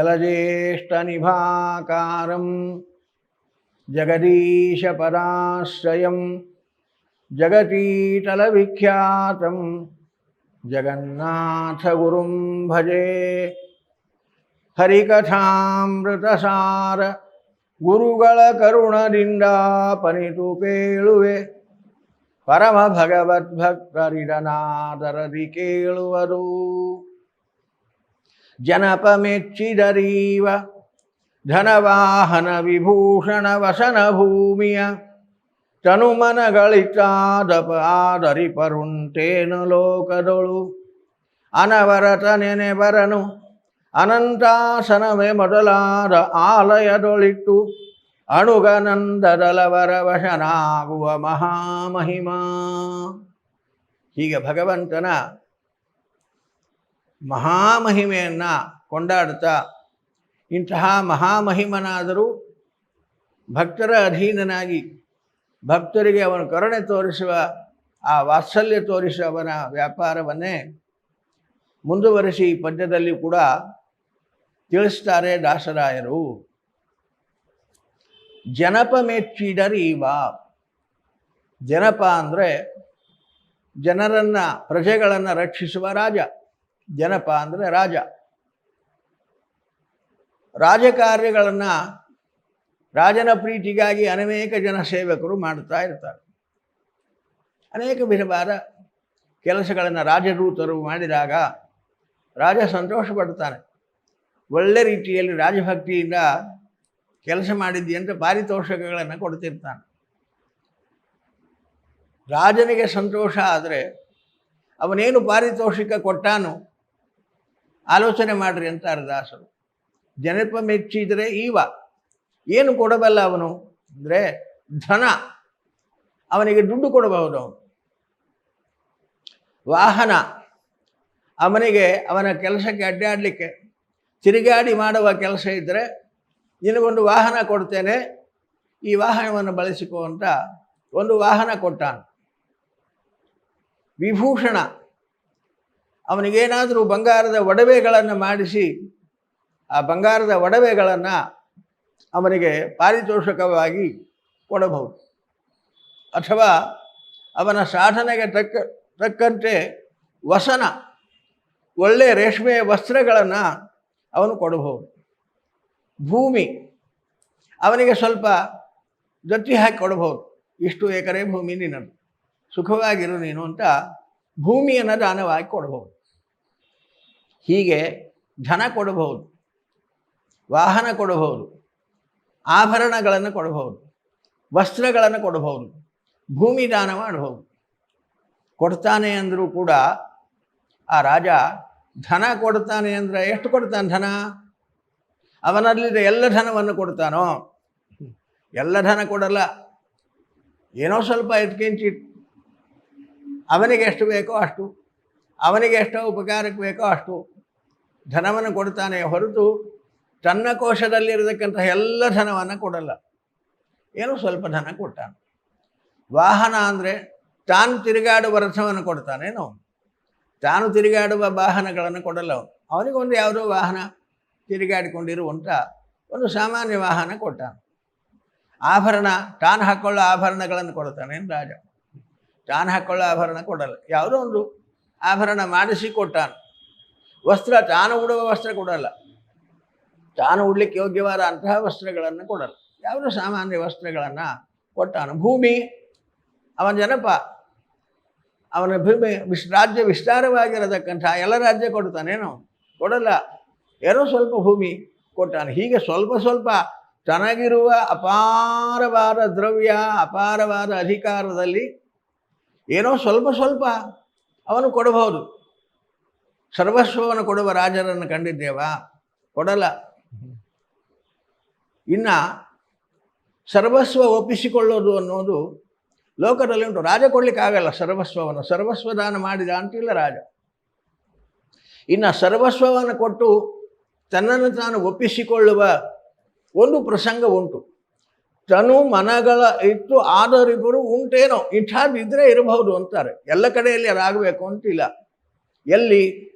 जलज्येष्ठनिभाकारं जगदीशपराश्रयं जगतीतलविख्यातं जगन्नाथगुरुं भजे ಹರಿಕಥಾಮೃತಸಾರ ಗುರುಗಳ ಕರುಣದಿಂದ ಪನಿತು ಕೇಳುವೆ ಪರಮ ಭಗವದ್ಭಕ್ತರಿದನಾದರದಿ ಕೇಳುವರು ಜನಪ ಮೆಚ್ಚಿದರೀವ ಧನವಾಹನ ವಿಭೂಷಣ ವಸನ ಭೂಮಿಯ ತನುಮನಗಳಿತಾದಪ ಆದರಿಪರುಂಟೇನು ಲೋಕದೊಳು. ಅನವರತ ನೆನೆಬರನು. ಅನಂತಾಸನವೇ ಮೊದಲಾದ ಆಲಯದೊಳಿಟ್ಟು. ಅಣುಗನಂದದಲವರ ವಶನಾಗುವ ಮಹಾಮಹಿಮಾ. ಹೀಗೆ ಭಗವಂತನ ಮಹಾಮಹಿಮೆಯನ್ನು ಕೊಂಡಾಡ್ತಾ ಇಂತಹ ಮಹಾಮಹಿಮನಾದರೂ ಭಕ್ತರ ಅಧೀನನಾಗಿ ಭಕ್ತರಿಗೆ ಅವನು ಕರುಣೆ ತೋರಿಸುವ, ಆ ವಾತ್ಸಲ್ಯ ತೋರಿಸುವ ಅವನ ವ್ಯಾಪಾರವನ್ನೇ ಮುಂದುವರಿಸಿ ಈ ಪದ್ಯದಲ್ಲಿ ಕೂಡ ತಿಳಿಸ್ತಾರೆ ದಾಸರಾಯರು. ಜನಪ ಮೆಚ್ಚಿದರೀವ ಜನಪ ಅಂದರೆ ಜನರನ್ನು, ಪ್ರಜೆಗಳನ್ನು ರಕ್ಷಿಸುವ ರಾಜ. ಜನಪ ಅಂದರೆ ರಾಜ. ರಾಜಕಾರ್ಯಗಳನ್ನು ರಾಜನ ಪ್ರೀತಿಗಾಗಿ ಅನೇಕ ಜನ ಸೇವಕರು ಮಾಡುತ್ತಾ ಇರ್ತಾರೆ. ಅನೇಕ ವಿಧವಾದ ಕೆಲಸಗಳನ್ನು ರಾಜದೂತರು ಮಾಡಿದಾಗ ರಾಜ ಸಂತೋಷ ಪಡ್ತಾನೆ ಒಳ್ಳೆ ರೀತಿಯಲ್ಲಿ ರಾಜಭಕ್ತಿಯಿಂದ ಕೆಲಸ ಮಾಡಿದ್ದಿ ಅಂತ ಪಾರಿತೋಷಕಗಳನ್ನು ಕೊಡ್ತಿರ್ತಾನೆ. ರಾಜನಿಗೆ ಸಂತೋಷ ಆದರೆ ಅವನೇನು ಪಾರಿತೋಷಿಕ ಕೊಟ್ಟಾನು ಆಲೋಚನೆ ಮಾಡ್ರಿ ಅಂತಾರೆ ದಾಸರು ಜನಪ ಮೆಚ್ಚಿದರೆ ಈವ. ಏನು ಕೊಡಬಲ್ಲ ಅವನು? ಅಂದರೆ ಧನ. ಅವನಿಗೆ ದುಡ್ಡು ಕೊಡಬಹುದು ಅವನು. ವಾಹನ. ಅವನಿಗೆ ಅವನ ಕೆಲಸಕ್ಕೆ ಅಡ್ಡಾಡಲಿಕ್ಕೆ. ತಿರುಗಾಡಿ ಮಾಡುವ ಕೆಲಸ ಇದ್ದರೆ ನಿನಗೊಂದು ವಾಹನ ಕೊಡ್ತೇನೆ. ಈ ವಾಹನವನ್ನು ಬಳಸಿಕೋ ಅಂತ ಒಂದು ವಾಹನ ಕೊಟ್ಟಾನು. ವಿಭೂಷಣ. ಅವನಿಗೇನಾದರೂ ಬಂಗಾರದ ಒಡವೆಗಳನ್ನು ಮಾಡಿಸಿ, ಆ ಬಂಗಾರದ ಒಡವೆಗಳನ್ನು ಅವನಿಗೆ ಪಾರಿತೋಷಕವಾಗಿ ಕೊಡಬಹುದು. ಅಥವಾ ಅವನ ಸಾಧನೆಗೆ ತಕ್ಕ, ತಕ್ಕಂತೆ ವಸನ ಒಳ್ಳೆಯ ರೇಷ್ಮೆಯ ವಸ್ತ್ರಗಳನ್ನು ಅವನು ಕೊಡಬಹುದು. ಭೂಮಿ, ಅವನಿಗೆ ಸ್ವಲ್ಪ ಜತ್ತಿ ಹಾಕಿ ಕೊಡಬಹುದು. ಇಷ್ಟು ಎಕರೆ ಭೂಮಿ ನಿನ್ನದು. ಸುಖವಾಗಿರು ನೀನು ಅಂತ ಭೂಮಿಯನ್ನು ದಾನವಾಗಿ ಕೊಡಬಹುದು. ಹೀಗೆ ಧನ ಕೊಡಬಹುದು, ವಾಹನ ಕೊಡಬಹುದು, ಆಭರಣಗಳನ್ನು ಕೊಡಬಹುದು, ವಸ್ತ್ರಗಳನ್ನು ಕೊಡಬಹುದು, ಭೂಮಿ ದಾನ ಮಾಡಬಹುದು. ಕೊಡ್ತಾನೆ ಅಂದರೂ ಕೂಡ ಆ ರಾಜ ಧನ ಕೊಡ್ತಾನೆ ಅಂದರೆ ಎಷ್ಟು ಕೊಡ್ತಾನೆ ಧನ? ಅವನಲ್ಲಿದ್ದ ಎಲ್ಲ ಧನವನ್ನು ಕೊಡ್ತಾನೋ? ಎಲ್ಲ ಧನ ಕೊಡಲ್ಲ. ಏನೋ ಸ್ವಲ್ಪ ಎತ್ಕಿಂಚಿ ಅವನಿಗೆ ಎಷ್ಟು ಬೇಕೋ ಅಷ್ಟು, ಅವನಿಗೆ ಎಷ್ಟೋ ಉಪಕಾರಕ್ಕೆ ಬೇಕೋ ಅಷ್ಟು. ಧನವನ್ನು ಕೊಡ್ತಾನೆ ಹೊರತು ತನ್ನ ಕೋಶದಲ್ಲಿರತಕ್ಕಂತಹ ಎಲ್ಲ ಧನವನ್ನು ಕೊಡಲ್ಲ. ಏನೋ ಸ್ವಲ್ಪ ಧನ ಕೊಟ್ಟಾನೆ. ವಾಹನ ಅಂದರೆ ತಾನು ತಿರುಗಾಡುವ ರಥವನ್ನು ಕೊಡ್ತಾನೇನೋ ತಾನು ತಿರುಗಾಡುವ ವಾಹನಗಳನ್ನು ಕೊಡಲ್ಲ ಅವನು. ಅವನಿಗೊಂದು ಯಾವುದೋ ವಾಹನ ತಿರುಗಾಡಿಕೊಂಡಿರುವಂಥ ಒಂದು ಸಾಮಾನ್ಯ ವಾಹನ ಕೊಟ್ಟಾನ. ಆಭರಣ, ತಾನು ಹಾಕ್ಕೊಳ್ಳೋ ಆಭರಣಗಳನ್ನು ಕೊಡ್ತಾನೇನು ರಾಜ? ತಾನು ಹಾಕ್ಕೊಳ್ಳೋ ಆಭರಣ ಕೊಡಲ್ಲ. ಯಾವುದೋ ಒಂದು ಆಭರಣ ಮಾಡಿಸಿ ಕೊಟ್ಟಾನು. ವಸ್ತ್ರ ತಾನು ಉಡುವ ವಸ್ತ್ರ ಕೊಡಲ್ಲ. ತಾನು ಉಡ್ಲಿಕ್ಕೆ ಯೋಗ್ಯವಾದ ಅಂತಹ ವಸ್ತ್ರಗಳನ್ನು ಕೊಡಲ್ಲ. ಯಾವುದೋ ಸಾಮಾನ್ಯ ವಸ್ತ್ರಗಳನ್ನು ಕೊಟ್ಟಾನು. ಭೂಮಿ, ಅವನ ಜನಪ, ಅವನ ಭೂಮಿ ವಿಶ್, ರಾಜ್ಯ ವಿಸ್ತಾರವಾಗಿರತಕ್ಕಂಥ ಎಲ್ಲ ರಾಜ್ಯ ಕೊಡ್ತಾನೇನು ಕೊಡಲ್ಲ. ಏನೋ ಸ್ವಲ್ಪ ಭೂಮಿ ಕೊಟ್ಟಾನೆ. ಹೀಗೆ ಸ್ವಲ್ಪ ಸ್ವಲ್ಪ ತನಗಿರುವ ಅಪಾರವಾದ ದ್ರವ್ಯ, ಅಪಾರವಾದ ಅಧಿಕಾರದಲ್ಲಿ ಏನೋ ಸ್ವಲ್ಪ ಸ್ವಲ್ಪ ಅವನು ಕೊಡಬಹುದು. ಸರ್ವಸ್ವವನ್ನು ಕೊಡುವ ರಾಜರನ್ನು ಕಂಡಿದ್ದೇವಾ? ಕೊಡಲ್ಲ. ಇನ್ನು ಸರ್ವಸ್ವ ಒಪ್ಪಿಸಿಕೊಳ್ಳೋದು ಅನ್ನೋದು ಲೋಕದಲ್ಲಿ ಉಂಟು. ರಾಜ ಕೊಡ್ಲಿಕ್ಕಾಗಲ್ಲ ಸರ್ವಸ್ವವನ್ನು. ಸರ್ವಸ್ವದಾನ ಮಾಡಿದ ಅಂತಿಲ್ಲ ರಾಜ. ಇನ್ನು ಸರ್ವಸ್ವವನ್ನು ಕೊಟ್ಟು ತನ್ನನ್ನು ತಾನು ಒಪ್ಪಿಸಿಕೊಳ್ಳುವ ಒಂದು ಪ್ರಸಂಗ ಉಂಟು. ತನು ಮನಗಳ ಇತ್ತು ಆದರಿಬ್ಬರು ಉಂಟೇನೋ ಇಂಥದ್ದಿದ್ರೆ ಇರಬಹುದು ಅಂತಾರೆ. ಎಲ್ಲ ಕಡೆಯಲ್ಲಿ ಅದಾಗಬೇಕು ಅಂತಿಲ್ಲ. ಎಲ್ಲಿ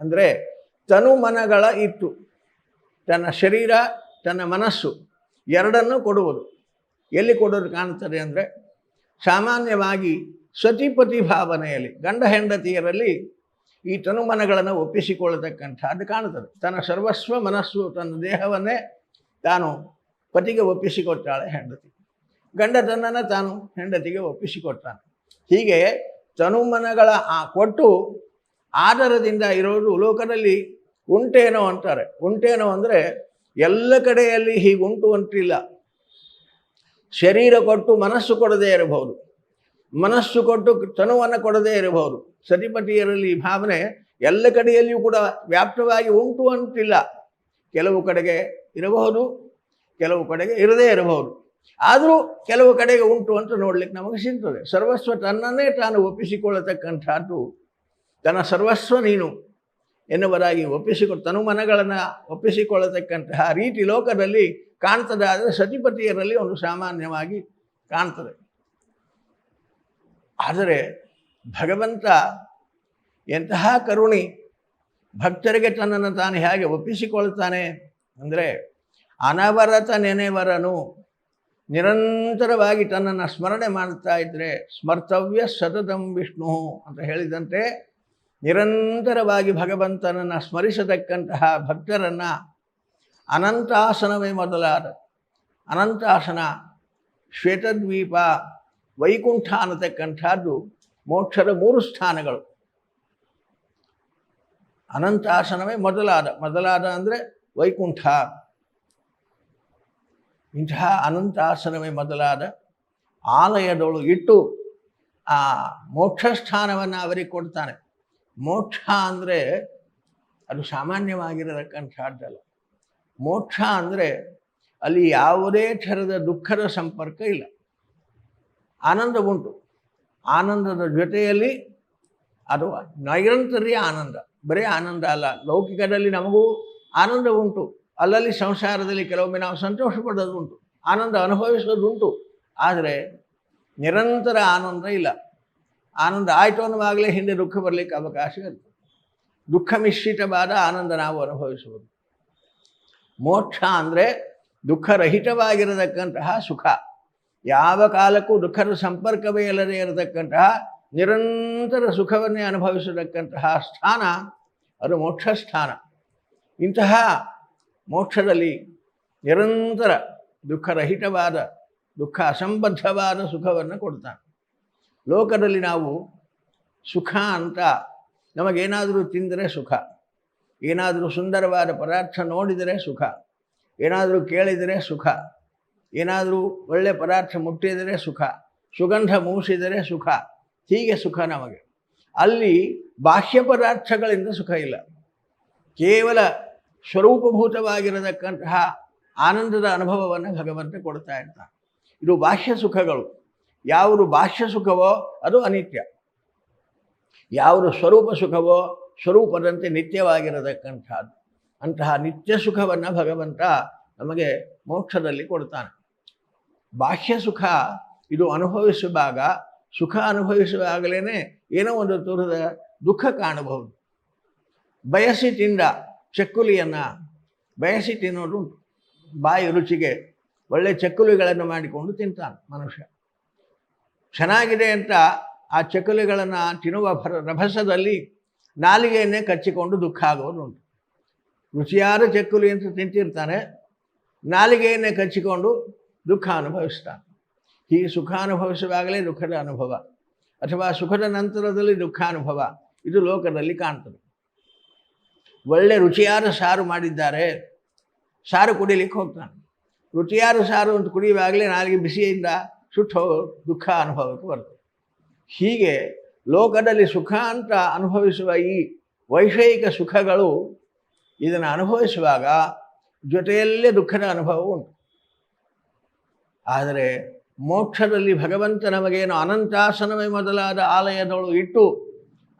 ಅಂದರೆ ತನು ಮನಗಳ ಇತ್ತು ತನ್ನ ಶರೀರ, ತನ್ನ ಮನಸ್ಸು ಎರಡನ್ನೂ ಕೊಡುವುದು. ಎಲ್ಲಿ ಕೊಡೋದು ಕಾಣ್ತದೆ ಅಂದರೆ ಸಾಮಾನ್ಯವಾಗಿ ಸತಿಪತಿ ಭಾವನೆಯಲ್ಲಿ, ಗಂಡ ಹೆಂಡತಿಯರಲ್ಲಿ ಈ ತನುಮನಗಳನ್ನು ಒಪ್ಪಿಸಿಕೊಳ್ಳತಕ್ಕಂಥದ್ದು ಕಾಣುತ್ತದೆ ತನ್ನ ಸರ್ವಸ್ವ ಮನಸ್ಸು, ತನ್ನ ದೇಹವನ್ನೇ ತಾನು ಪತಿಗೆ ಒಪ್ಪಿಸಿಕೊಟ್ಟಾಳೆ ಹೆಂಡತಿ. ಗಂಡ ತನ್ನನ್ನು ತಾನು ಹೆಂಡತಿಗೆ ಒಪ್ಪಿಸಿಕೊಟ್ಟಾನೆ. ಹೀಗೆ ತನುಮನಗಳ ಆ ಕೊಟ್ಟು ಆಧಾರದಿಂದ ಇರೋದು ಲೋಕದಲ್ಲಿ ಉಂಟೇನೋ ಅಂತಾರೆ. ಉಂಟೇನೋ ಅಂದರೆ ಎಲ್ಲ ಕಡೆಯಲ್ಲಿ ಹೀಗೆ ಉಂಟು ಅಂತಿಲ್ಲ. ಶರೀರ ಕೊಟ್ಟು ಮನಸ್ಸು ಕೊಡದೇ ಇರಬಹುದು. ಮನಸ್ಸು ಕೊಟ್ಟು ತನುವನ್ನು ಕೊಡದೇ ಇರಬಹುದು. ಸತಿಪತಿಯರಲ್ಲಿ ಈ ಭಾವನೆ ಎಲ್ಲ ಕಡೆಯಲ್ಲಿಯೂ ಕೂಡ ವ್ಯಾಪ್ತವಾಗಿ ಉಂಟು ಅಂತಿಲ್ಲ. ಕೆಲವು ಕಡೆಗೆ ಇರಬಹುದು, ಕೆಲವು ಕಡೆಗೆ ಇರದೇ ಇರಬಹುದು. ಆದರೂ ಕೆಲವು ಕಡೆಗೆ ಉಂಟು ಅಂತ ನೋಡ್ಲಿಕ್ಕೆ ನಮಗೆ ಸಿಗ್ತದೆ. ಸರ್ವಸ್ವ ತನ್ನನ್ನೇ ತಾನು ಒಪ್ಪಿಸಿಕೊಳ್ಳತಕ್ಕಂಥದ್ದು ತನ್ನ ಸರ್ವಸ್ವ ನೀನು ಎನ್ನುವರಾಗಿ ಒಪ್ಪಿಸಿಕೊ ತನುಮನಗಳನ್ನು ಒಪ್ಪಿಸಿಕೊಳ್ಳತಕ್ಕಂತಹ ರೀತಿ ಲೋಕದಲ್ಲಿ ಕಾಣ್ತದೆ ಆದರೆ ಸತಿಪತಿಯರಲ್ಲಿ ಒಂದು ಸಾಮಾನ್ಯವಾಗಿ ಕಾಣ್ತದೆ. ಆದರೆ ಭಗವಂತ ಎಂತಹ ಕರುಣಿ, ಭಕ್ತರಿಗೆ ತನ್ನನ್ನು ತಾನು ಹೇಗೆ ಒಪ್ಪಿಸಿಕೊಳ್ತಾನೆ ಅಂದರೆ ಅನವರತ ನೆನೆವರನು ನಿರಂತರವಾಗಿ ತನ್ನನ್ನು ಸ್ಮರಣೆ ಮಾಡ್ತಾ ಇದ್ದರೆ ಸ್ಮರ್ತವ್ಯ ಸತತಂ ವಿಷ್ಣು ಅಂತ ಹೇಳಿದಂತೆ ನಿರಂತರವಾಗಿ ಭಗವಂತನನ್ನು ಸ್ಮರಿಸತಕ್ಕಂತಹ ಭಕ್ತರನ್ನು ಅನಂತಾಸನವೇ ಮೊದಲಾದ ಅನಂತಾಸನ, ಶ್ವೇತದ್ವೀಪ, ವೈಕುಂಠ ಅನ್ನತಕ್ಕಂಥದ್ದು ಮೋಕ್ಷದ ಮೂರು ಸ್ಥಾನಗಳು. ಅನಂತಾಸನವೇ ಮೊದಲಾದ ಮೊದಲಾದ ಅಂದರೆ ವೈಕುಂಠ. ಇಂತಹ ಅನಂತಾಸನವೇ ಮೊದಲಾದ ಆಲಯದೊಳು ಇಟ್ಟು ಆ ಮೋಕ್ಷ ಸ್ಥಾನವನ್ನು ಅವರಿಗೆ ಕೊಡ್ತಾನೆ. ಮೋಕ್ಷ ಅಂದರೆ ಅದು ಸಾಮಾನ್ಯವಾಗಿರತಕ್ಕಂಥ ಸಾಧ್ಯಲ್ಲ ಮೋಕ್ಷ ಅಂದರೆ ಅಲ್ಲಿ ಯಾವುದೇ ಥರದ ದುಃಖದ ಸಂಪರ್ಕ ಇಲ್ಲ. ಆನಂದ ಉಂಟು. ಆನಂದದ ಜೊತೆಯಲ್ಲಿ ಅದು ನೈರಂತರ್ಯ ಆನಂದ. ಬರೀ ಆನಂದ ಅಲ್ಲ. ಲೌಕಿಕದಲ್ಲಿ ನಮಗೂ ಆನಂದ ಉಂಟು. ಅಲ್ಲಲ್ಲಿ ಸಂಸಾರದಲ್ಲಿ ಕೆಲವೊಮ್ಮೆ ನಾವು ಸಂತೋಷ ಪಡೋದು ಉಂಟು. ಆನಂದ ಅನುಭವಿಸೋದುಂಟು ಆದರೆ ನಿರಂತರ ಆನಂದ ಇಲ್ಲ. ಆನಂದ ಆಯಿತು ಅನ್ನುವಾಗಲೇ ಹಿಂದೆ ದುಃಖ ಬರಲಿಕ್ಕೆ ಅವಕಾಶ ಇರುತ್ತೆ ದುಃಖ ಮಿಶ್ರಿತವಾದ ಆನಂದ ನಾವು ಅನುಭವಿಸುವುದು ಮೋಕ್ಷ ಅಂದರೆ ದುಃಖರಹಿತವಾಗಿರತಕ್ಕಂತಹ ಸುಖ. ಯಾವ ಕಾಲಕ್ಕೂ ದುಃಖದ ಸಂಪರ್ಕವೇ ಇಲ್ಲದೆ ಇರತಕ್ಕಂತಹ ನಿರಂತರ ಸುಖವನ್ನೇ ಅನುಭವಿಸತಕ್ಕಂತಹ ಸ್ಥಾನ ಅದು ಮೋಕ್ಷ ಸ್ಥಾನ. ಇಂತಹ ಮೋಕ್ಷದಲ್ಲಿ ನಿರಂತರ ದುಃಖರಹಿತವಾದ ದುಃಖ ಅಸಂಬದ್ಧವಾದ ಸುಖವನ್ನು ಕೊಡ್ತಾನೆ. ಲೋಕದಲ್ಲಿ ನಾವು ಸುಖ ಅಂತ ನಮಗೇನಾದರೂ ತಿಂದರೆ ಸುಖ. ಏನಾದರೂ ಸುಂದರವಾದ ಪದಾರ್ಥ ನೋಡಿದರೆ ಸುಖ. ಏನಾದರೂ ಕೇಳಿದರೆ ಸುಖ. ಏನಾದರೂ ಒಳ್ಳೆಯ ಪದಾರ್ಥ ಮುಟ್ಟಿದರೆ ಸುಖ. ಸುಗಂಧ ಮೂಸಿದರೆ ಸುಖ. ಹೀಗೆ ಸುಖ ನಮಗೆ. ಅಲ್ಲಿ ಬಾಹ್ಯ ಪದಾರ್ಥಗಳಿಂದ ಸುಖ ಇಲ್ಲ. ಕೇವಲ ಸ್ವರೂಪಭೂತವಾಗಿರತಕ್ಕಂತಹ ಆನಂದದ ಅನುಭವವನ್ನು ಭಗವಂತ ಕೊಡ್ತಾ ಇರ್ತಾನೆ. ಇದು ಬಾಹ್ಯ ಸುಖಗಳು. ಯಾವುದು ಬಾಹ್ಯ ಸುಖವೋ ಅದು ಅನಿತ್ಯ. ಯಾವುದು ಸ್ವರೂಪ ಸುಖವೋ ಸ್ವರೂಪದಂತೆ ನಿತ್ಯವಾಗಿರತಕ್ಕಂಥದ್ದು. ಅಂತಹ ನಿತ್ಯ ಸುಖವನ್ನು ಭಗವಂತ ನಮಗೆ ಮೋಕ್ಷದಲ್ಲಿ ಕೊಡ್ತಾನೆ. ಬಾಹ್ಯ ಸುಖ ಇದು ಅನುಭವಿಸುವಾಗ, ಸುಖ ಅನುಭವಿಸುವಾಗಲೇ ಏನೋ ಒಂದು ತೂರದ ದುಃಖ ಕಾಣಬಹುದು. ಬಯಸಿ ತಿಂದ ಚಕ್ಕುಲಿಯನ್ನು ಬಯಸಿ ತಿನ್ನೋದು ಬಾಯಿ ರುಚಿಗೆ ಒಳ್ಳೆ ಚಕ್ಕುಲಿಗಳನ್ನು ಮಾಡಿಕೊಂಡು ತಿಂತಾನೆ ಮನುಷ್ಯ. ಚೆನ್ನಾಗಿದೆ ಅಂತ ಆ ಚಕ್ಕುಲಿಗಳನ್ನು ತಿನ್ನುವ ಭರ, ರಭಸದಲ್ಲಿ ನಾಲಿಗೆಯನ್ನೇ ಕಚ್ಚಿಕೊಂಡು ದುಃಖ ಆಗೋದು ಉಂಟು. ರುಚಿಯಾದ ಚಕ್ಕುಲಿ ಅಂತ ತಿಂತಿರ್ತಾನೆ ನಾಲಿಗೆಯನ್ನೇ ಕಚ್ಚಿಕೊಂಡು ದುಃಖ ಅನುಭವಿಸ್ತಾನೆ ಹೀಗೆ ಸುಖ ಅನುಭವಿಸುವಾಗಲೇ ದುಃಖದ ಅನುಭವ, ಅಥವಾ ಸುಖದ ನಂತರದಲ್ಲಿ ದುಃಖ ಅನುಭವ, ಇದು ಲೋಕದಲ್ಲಿ ಕಾಣ್ತದೆ. ಒಳ್ಳೆ ರುಚಿಯಾದ ಸಾರು ಮಾಡಿದ್ದಾರೆ, ಸಾರು ಕುಡಿಲಿಕ್ಕೆ ಹೋಗ್ತಾನೆ. ರುಚಿಯಾದ ಸಾರು ಅಂತ ಕುಡಿಯುವಾಗಲೇ ನಾಲಿಗೆ ಬಿಸಿಯಿಂದ ಸುಟ್ಟು ದುಃಖ ಅನುಭವಕ್ಕೆ ಬರ್ತದೆ. ಹೀಗೆ ಲೋಕದಲ್ಲಿ ಸುಖ ಅಂತ ಅನುಭವಿಸುವ ಈ ವೈಷಯಿಕ ಸುಖಗಳು ಇದನ್ನು ಅನುಭವಿಸುವಾಗ ಜೊತೆಯಲ್ಲೇ ದುಃಖದ ಅನುಭವ ಉಂಟು. ಆದರೆ ಮೋಕ್ಷದಲ್ಲಿ ಭಗವಂತ ನಮಗೇನು ಅನಂತಾಸನವೇ ಮೊದಲಾದ ಆಲಯದೊಳು ಇಟ್ಟು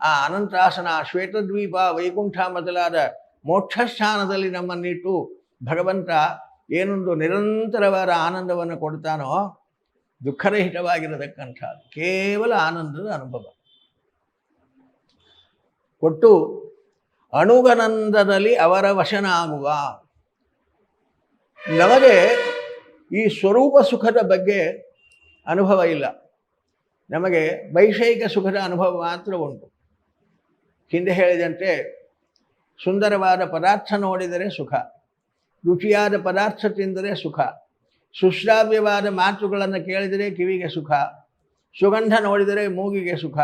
ಆ ಅನಂತಾಸನ ಶ್ವೇತದ್ವೀಪ ವೈಕುಂಠ ಮೊದಲಾದ ಮೋಕ್ಷಸ್ಥಾನದಲ್ಲಿ ನಮ್ಮನ್ನಿಟ್ಟು ಭಗವಂತ ಏನೊಂದು ನಿರಂತರವಾದ ಆನಂದವನ್ನು ಕೊಡ್ತಾನೋ ದುಃಖರಹಿತವಾಗಿರತಕ್ಕಂಥದ್ದು ಕೇವಲ ಆನಂದದ ಅನುಭವ. ಕೊಟ್ಟು ಅಣುಗನಂದದಲ್ಲಿ ಅವರ ವಶನಾಗುವ. ನಮಗೆ ಈ ಸ್ವರೂಪ ಸುಖದ ಬಗ್ಗೆ ಅನುಭವ ಇಲ್ಲ. ನಮಗೆ ವೈಷಯಿಕ ಸುಖದ ಅನುಭವ ಮಾತ್ರ ಉಂಟು. ಹಿಂದೆ ಹೇಳಿದಂತೆ ಸುಂದರವಾದ ಪದಾರ್ಥ ನೋಡಿದರೆ ಸುಖ, ರುಚಿಯಾದ ಪದಾರ್ಥ ತಿಂದರೆ ಸುಖ ಸುಶ್ರಾವ್ಯವಾದ ಮಾತುಗಳನ್ನು ಕೇಳಿದರೆ ಕಿವಿಗೆ ಸುಖ, ಸುಗಂಧ ನೋಡಿದರೆ ಮೂಗಿಗೆ ಸುಖ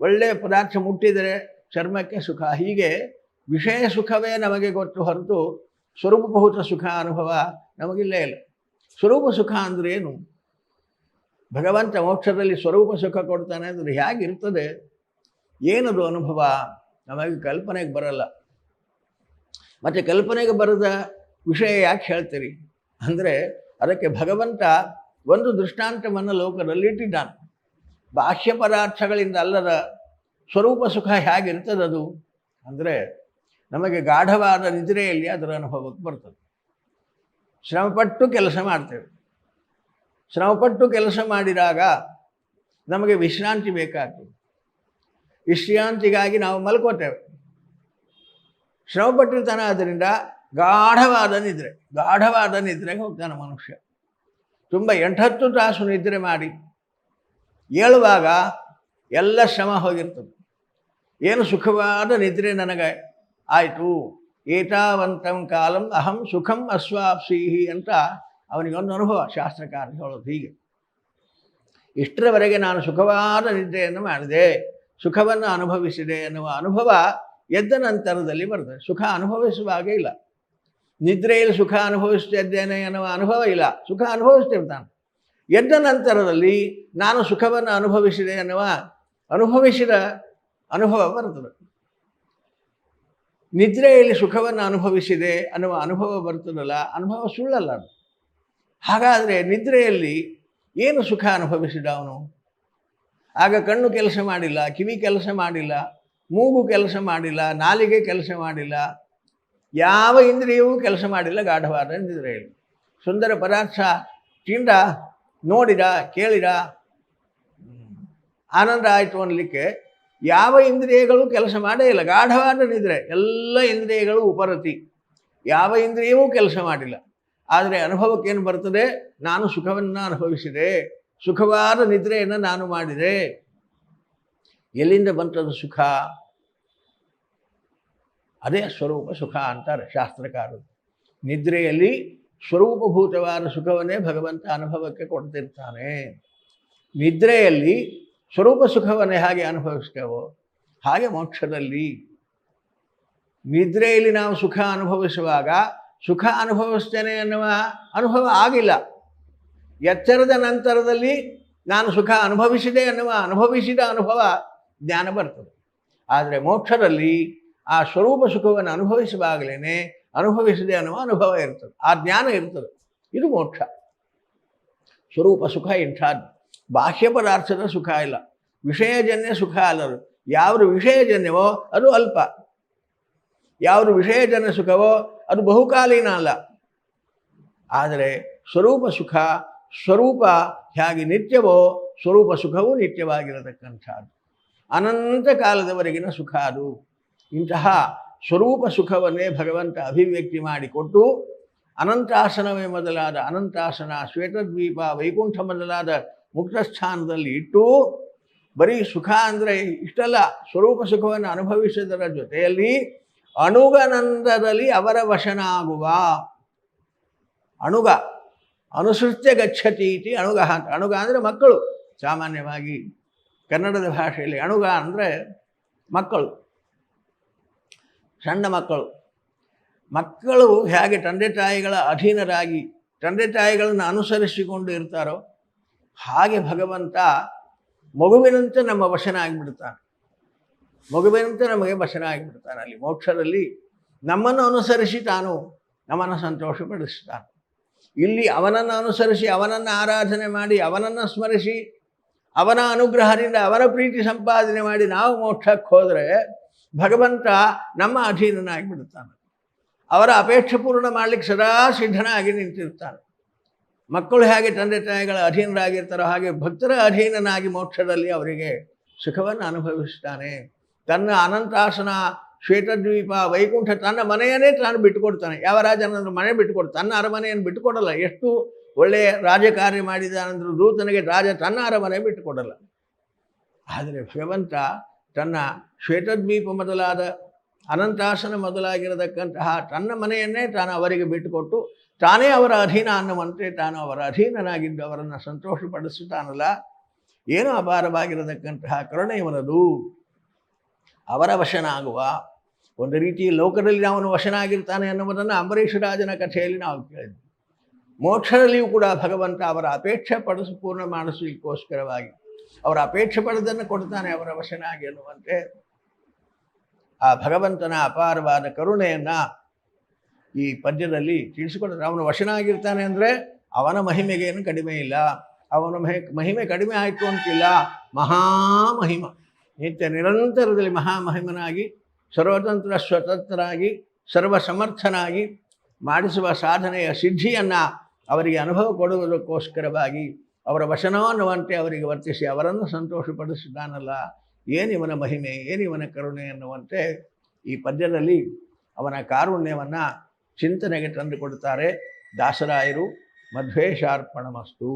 ಒಳ್ಳೆಯ ಪದಾರ್ಥ ಮುಟ್ಟಿದರೆ ಚರ್ಮಕ್ಕೆ ಸುಖ. ಹೀಗೆ ವಿಷಯ ಸುಖವೇ ನಮಗೆ ಗೊತ್ತು ಹೊರತು ಸ್ವರೂಪಭೂತ ಸುಖ ಅನುಭವ ನಮಗಿಲ್ಲೇ ಇಲ್ಲ. ಸ್ವರೂಪ ಸುಖ ಅಂದ್ರೇನು ಭಗವಂತ ಮೋಕ್ಷದಲ್ಲಿ ಸ್ವರೂಪ ಸುಖ ಕೊಡ್ತಾನೆ ಅಂದರೆ ಹೇಗಿರ್ತದೆ? ಏನದು ಅನುಭವ? ನಮಗೆ ಕಲ್ಪನೆಗೆ ಬರಲ್ಲ. ಮತ್ತು ಕಲ್ಪನೆಗೆ ಬರದ ವಿಷಯ ಯಾಕೆ ಹೇಳ್ತೀರಿ? ಅಂದರೆ ಅದಕ್ಕೆ ಭಗವಂತ ಒಂದು ದೃಷ್ಟಾಂತವನ್ನು ಲೋಕದಲ್ಲಿ ಇಟ್ಟಿದ್ದಾನೆ ಬಾಹ್ಯ ಪದಾರ್ಥಗಳಿಂದ ಅಲ್ಲದ ಸ್ವರೂಪ ಸುಖ ಹೇಗಿರ್ತದದು? ಅಂದರೆ ನಮಗೆ ಗಾಢವಾದ ನಿದ್ರೆಯಲ್ಲಿ ಅದರ ಅನುಭವಕ್ಕೆ ಬರ್ತದೆ. ಶ್ರಮಪಟ್ಟು ಕೆಲಸ ಮಾಡ್ತೇವೆ. ಶ್ರಮಪಟ್ಟು ಕೆಲಸ ಮಾಡಿದಾಗ ನಮಗೆ ವಿಶ್ರಾಂತಿ ಬೇಕಾಗ್ತದೆ. ವಿಶ್ರಾಂತಿಗಾಗಿ ನಾವು ಮಲ್ಕೋತೇವೆ. ಶ್ರಮಪಟ್ಟಿರ್ತಾನೆ ಆದ್ದರಿಂದ ಗಾಢವಾದ ನಿದ್ರೆ, ಗಾಢವಾದ ನಿದ್ರೆಗೆ ಹೋಗ್ತಾನೆ ಮನುಷ್ಯ. ತುಂಬ ಎಂಟತ್ತು ತಾಸು ನಿದ್ರೆ ಮಾಡಿ ಏಳುವಾಗ ಎಲ್ಲ ಶ್ರಮ ಹೋಗಿರ್ತದೆ. ಏನು ಸುಖವಾದ ನಿದ್ರೆ ನನಗೆ? ಆಯಿತು, ಏತಾವಂತಂ ಕಾಲಂ ಅಹಂ ಸುಖಂ ಅಸ್ವಾಪ್ಸೀಹಿ ಅಂತ ಅವನಿಗೊಂದು ಅನುಭವ, ಶಾಸ್ತ್ರಕಾರ ಹೇಳೋದು ಹೀಗೆ. ಇಷ್ಟರವರೆಗೆ ನಾನು ಸುಖವಾದ ನಿದ್ರೆಯನ್ನು ಮಾಡಿದೆ, ಸುಖವನ್ನು ಅನುಭವಿಸಿದೆ ಎನ್ನುವ ಅನುಭವ ಎದ್ದ ನಂತರದಲ್ಲಿ ಬರ್ತದೆ. ಸುಖ ಅನುಭವಿಸುವಾಗೇ ಇಲ್ಲ. ನಿದ್ರೆಯಲ್ಲಿ ಸುಖ ಅನುಭವಿಸ್ತಿದ್ದೇನೆ ಎನ್ನುವ ಅನುಭವ ಇಲ್ಲ. ಸುಖ ಅನುಭವಿಸ್ತಿರ್ತಾನೆ ಎದ್ದ ನಂತರದಲ್ಲಿ ನಾನು ಸುಖವನ್ನು ಅನುಭವಿಸಿದೆ ಎನ್ನುವ ಅನುಭವಿಸಿದ ಅನುಭವ ಬರ್ತದೆ. ನಿದ್ರೆಯಲ್ಲಿ ಸುಖವನ್ನು ಅನುಭವಿಸಿದೆ ಅನ್ನುವ ಅನುಭವ ಬರ್ತದಲ್ಲ, ಅನುಭವ ಸುಳ್ಳಲ್ಲ ಅದು. ಹಾಗಾದರೆ ನಿದ್ರೆಯಲ್ಲಿ ಏನು ಸುಖ ಅನುಭವಿಸಿದ ಅವನು? ಆಗ ಕಣ್ಣು ಕೆಲಸ ಮಾಡಿಲ್ಲ, ಕಿವಿ ಕೆಲಸ ಮಾಡಿಲ್ಲ, ಮೂಗು ಕೆಲಸ ಮಾಡಿಲ್ಲ, ನಾಲಿಗೆ ಕೆಲಸ ಮಾಡಿಲ್ಲ ಯಾವ ಇಂದ್ರಿಯವೂ ಕೆಲಸ ಮಾಡಿಲ್ಲ, ಗಾಢವಾದ ನಿದ್ರೆಯಲ್ಲಿ ಸುಂದರ ಪದಾರ್ಥ ತಿಂದ, ನೋಡಿದ, ಕೇಳಿದ. ಆನಂದ ಆಯಿತು ಅನ್ನಲಿಕ್ಕೆ ಯಾವ ಇಂದ್ರಿಯಗಳು ಕೆಲಸ ಮಾಡೇ ಇಲ್ಲ, ಗಾಢವಾದ ನಿದ್ರೆ. ಎಲ್ಲ ಇಂದ್ರಿಯಗಳು ಉಪರತಿ. ಯಾವ ಇಂದ್ರಿಯವೂ ಕೆಲಸ ಮಾಡಿಲ್ಲ. ಆದರೆ ಅನುಭವಕ್ಕೇನು ಬರ್ತದೆ? ನಾನು ಸುಖವನ್ನು ಅನುಭವಿಸಿದೆ. ಸುಖವಾದ ನಿದ್ರೆಯನ್ನು ನಾನು ಮಾಡಿದೆ. ಎಲ್ಲಿಂದ ಬಂತದ್ದು ಸುಖ? ಅದೇ ಸ್ವರೂಪ ಸುಖ ಅಂತಾರೆ ಶಾಸ್ತ್ರಕಾರರು. ನಿದ್ರೆಯಲ್ಲಿ ಸ್ವರೂಪಭೂತವಾದ ಸುಖವನ್ನೇ ಭಗವಂತ ಅನುಭವಕ್ಕೆ ಕೊಡ್ತಿರ್ತಾನೆ. ನಿದ್ರೆಯಲ್ಲಿ ಸ್ವರೂಪ ಸುಖವನ್ನೇ ಹಾಗೆ ಅನುಭವಿಸ್ತೇವೋ ಹಾಗೆ ಮೋಕ್ಷದಲ್ಲಿ. ನಿದ್ರೆಯಲ್ಲಿ ನಾವು ಸುಖ ಅನುಭವಿಸುವಾಗ ಸುಖ ಅನುಭವಿಸ್ತೇನೆ ಅನ್ನುವ ಅನುಭವ ಆಗಿಲ್ಲ. ಎಚ್ಚರದ ನಂತರದಲ್ಲಿ ನಾನು ಸುಖ ಅನುಭವಿಸಿದೆ ಅನ್ನುವ ಅನುಭವಿಸಿದ ಅನುಭವ ಜ್ಞಾನ ಬರ್ತದೆ. ಆದರೆ ಮೋಕ್ಷದಲ್ಲಿ ಆ ಸ್ವರೂಪ ಸುಖವನ್ನು ಅನುಭವಿಸುವಾಗಲೇ ಅನುಭವಿಸದೆ ಅನ್ನುವ ಅನುಭವ ಇರ್ತದೆ. ಆ ಜ್ಞಾನ ಇರ್ತದೆ. ಇದು ಮೋಕ್ಷ. ಸ್ವರೂಪ ಸುಖ ಇಂಥ ಬಾಹ್ಯ ಪದಾರ್ಥದ ಸುಖ ಇಲ್ಲ. ವಿಷಯಜನ್ಯ ಸುಖ ಅಲ್ಲರು ಯಾವುದು ವಿಷಯಜನ್ಯವೋ ಅದು ಅಲ್ಪ. ಯಾವುದು ವಿಷಯಜನ್ಯ ಸುಖವೋ ಅದು ಬಹುಕಾಲೀನ ಅಲ್ಲ. ಆದರೆ ಸ್ವರೂಪ ಸುಖ, ಸ್ವರೂಪ ಹೇಗೆ ನಿತ್ಯವೋ ಸ್ವರೂಪ ಸುಖವೂ ನಿತ್ಯವಾಗಿರತಕ್ಕಂಥದ್ದು. ಅನಂತ ಕಾಲದವರೆಗಿನ ಸುಖ ಅದು. ಇಂತಹ ಸ್ವರೂಪ ಸುಖವನ್ನೇ ಭಗವಂತ ಅಭಿವ್ಯಕ್ತಿ ಮಾಡಿಕೊಟ್ಟು ಅನಂತಾಸನವೇ ಮೊದಲಾದ ಅನಂತಾಸನ, ಶ್ವೇತದ್ವೀಪ, ವೈಕುಂಠ ಮೊದಲಾದ ಮುಕ್ತಸ್ಥಾನದಲ್ಲಿ ಇಟ್ಟು ಬರೀ ಸುಖ ಅಂದರೆ ಇಷ್ಟಲ್ಲ, ಸ್ವರೂಪ ಸುಖವನ್ನು ಅನುಭವಿಸಿದರ ಜೊತೆಯಲ್ಲಿ ಅಣುಗನಂದದಲ್ಲಿ ಅವರ ವಶನಾಗುವ. ಅಣುಗ, ಅನುಸೃತ್ಯ ಗಚ್ಚತಿ ಇತಿ ಅಣುಗ ಅಂತ. ಅಣುಗ ಅಂದರೆ ಮಕ್ಕಳು, ಸಾಮಾನ್ಯವಾಗಿ ಕನ್ನಡದ ಭಾಷೆಯಲ್ಲಿ ಅಣುಗ ಅಂದರೆ ಮಕ್ಕಳು. ಸಣ್ಣ ಮಕ್ಕಳು. ಮಕ್ಕಳು ಹೇಗೆ ತಂದೆ ತಾಯಿಗಳ ಅಧೀನರಾಗಿ ತಂದೆ ತಾಯಿಗಳನ್ನು ಅನುಸರಿಸಿಕೊಂಡು ಇರ್ತಾರೋ ಹಾಗೆ ಭಗವಂತ ಮಗುವಿನಂತೆ ನಮ್ಮ ವಶನ ಆಗಿಬಿಡ್ತಾನೆ. ಮಗುವಿನಂತೆ ನಮಗೆ ವಶನ ಆಗಿಬಿಡ್ತಾನೆ. ಅಲ್ಲಿ ಮೋಕ್ಷದಲ್ಲಿ ನಮ್ಮನ್ನು ಅನುಸರಿಸಿ ತಾನು ನಮ್ಮನ್ನು ಸಂತೋಷಪಡಿಸ್ತಾನೆ. ಇಲ್ಲಿ ಅವನನ್ನು ಅನುಸರಿಸಿ, ಅವನನ್ನು ಆರಾಧನೆ ಮಾಡಿ, ಅವನನ್ನು ಸ್ಮರಿಸಿ, ಅವನ ಅನುಗ್ರಹದಿಂದ ಅವನ ಪ್ರೀತಿ ಸಂಪಾದನೆ ಮಾಡಿ ನಾವು ಮೋಕ್ಷಕ್ಕೆ ಹೋದರೆ ಭಗವಂತ ನಮ್ಮ ಅಧೀನನಾಗಿ ಬಿಡುತ್ತಾನೆ ಅವರ ಅಪೇಕ್ಷೆ ಪೂರ್ಣ ಮಾಡಲಿಕ್ಕೆ ಸದಾ ಸಿದ್ಧನಾಗಿ ನಿಂತಿರ್ತಾನೆ. ಮಕ್ಕಳು ಹೇಗೆ ತಂದೆ ತಾಯಿಗಳ ಅಧೀನರಾಗಿರ್ತಾರೋ ಹಾಗೆ ಭಕ್ತರ ಅಧೀನನಾಗಿ ಮೋಕ್ಷದಲ್ಲಿ ಅವರಿಗೆ ಸುಖವನ್ನು ಅನುಭವಿಸ್ತಾನೆ. ತನ್ನ ಅನಂತಾಸನ ಶ್ವೇತದ್ವೀಪ ವೈಕುಂಠ ತನ್ನ ಮನೆಯನ್ನೇ ತಾನು ಬಿಟ್ಟುಕೊಡ್ತಾನೆ. ಯಾವ ರಾಜನಂದ್ರೆ ಮನೆ ಬಿಟ್ಟುಕೊಡ್ತಾನೆ? ತನ್ನ ಅರಮನೆಯನ್ನು ಬಿಟ್ಟುಕೊಡಲ್ಲ. ಎಷ್ಟು ಒಳ್ಳೆಯ ರಾಜಕಾರ್ಯ ಮಾಡಿದ ಅನಂತರ ದೂತನಿಗೆ ರಾಜ ತನ್ನ ಅರಮನೆ ಬಿಟ್ಟುಕೊಡಲ್ಲ. ಆದರೆ ಭಗವಂತ ತನ್ನ ಶ್ವೇತದ್ವೀಪ ಮೊದಲಾದ ಅನಂತಾಸನ ಮೊದಲಾಗಿರತಕ್ಕಂತಹ ತನ್ನ ಮನೆಯನ್ನೇ ತಾನು ಅವರಿಗೆ ಬಿಟ್ಟುಕೊಟ್ಟು ತಾನೇ ಅವರ ಅಧೀನ ಅನ್ನುವಂತೆ ತಾನು ಅವರ ಅಧೀನನಾಗಿದ್ದು ಅವರನ್ನು ಸಂತೋಷಪಡಿಸುತ್ತಾನಲ್ಲ? ಏನು ಅಪಾರವಾಗಿರತಕ್ಕಂತಹ ಕರುಣೆ ಇವನದು ಅವರ ವಶನಾಗುವ, ಒಂದು ರೀತಿ ಲೋಕದಲ್ಲಿ ಅವನು ವಶನಾಗಿರ್ತಾನೆ ಅನ್ನುವುದನ್ನು ಅಂಬರೀಷ ರಾಜನ ಕಥೆಯಲ್ಲಿ ನಾವು ಕೇಳಿದ್ವಿ. ಮೋಕ್ಷದಲ್ಲಿಯೂ ಕೂಡ ಭಗವಂತ ಅವರ ಅಪೇಕ್ಷೆ ಪಡಿಸು ಪೂರ್ಣ ಮಾಡಿಸಲಿಕ್ಕೋಸ್ಕರವಾಗಿ ಅವರ ಅಪೇಕ್ಷೆ ಪಡೆದನ್ನು ಕೊಡ್ತಾನೆ ಅವರ ವಶನಾಗಿ ಅನ್ನುವಂತೆ. ಆ ಭಗವಂತನ ಅಪಾರವಾದ ಕರುಣೆಯನ್ನ ಈ ಪದ್ಯದಲ್ಲಿ ತಿಳಿಸಿಕೊಡ್ತಾರೆ. ಅವನು ವಶನಾಗಿರ್ತಾನೆ ಅಂದರೆ ಅವನ ಮಹಿಮೆಗೇನು ಕಡಿಮೆ ಇಲ್ಲ. ಅವನ ಮಹಿ, ಮಹಿಮೆ ಕಡಿಮೆ ಆಯಿತು ಅಂತಿಲ್ಲ. ಮಹಾಮಹಿಮ ನಿತ್ಯ ನಿರಂತರದಲ್ಲಿ ಮಹಾಮಹಿಮನಾಗಿ ಸರ್ವತಂತ್ರ ಸ್ವತಂತ್ರನಾಗಿ ಸರ್ವಸಮರ್ಥನಾಗಿ ಮಾಡಿಸುವ ಸಾಧನೆಯ ಸಿದ್ಧಿಯನ್ನು ಅವರಿಗೆ ಅನುಭವ ಕೊಡುವುದಕ್ಕೋಸ್ಕರವಾಗಿ ಅವರ ವಶನವನ್ನುವಂತೆ ಅವರಿಗೆ ವರ್ತಿಸಿ ಅವರನ್ನು ಸಂತೋಷಪಡಿಸಿದ್ದಾನಲ್ಲ. ಏನಿವನ ಮಹಿಮೆ ಏನಿವನ ಕರುಣೆ ಅನ್ನುವಂತೆ ಈ ಪದ್ಯದಲ್ಲಿ ಅವನ ಕಾರುಣ್ಯವನ್ನು ಚಿಂತನೆಗೆ ತಂದುಕೊಡುತ್ತಾರೆ ದಾಸರಾಯರು ಮಧ್ವೇಶಾರ್ಪಣಮಸ್ತು.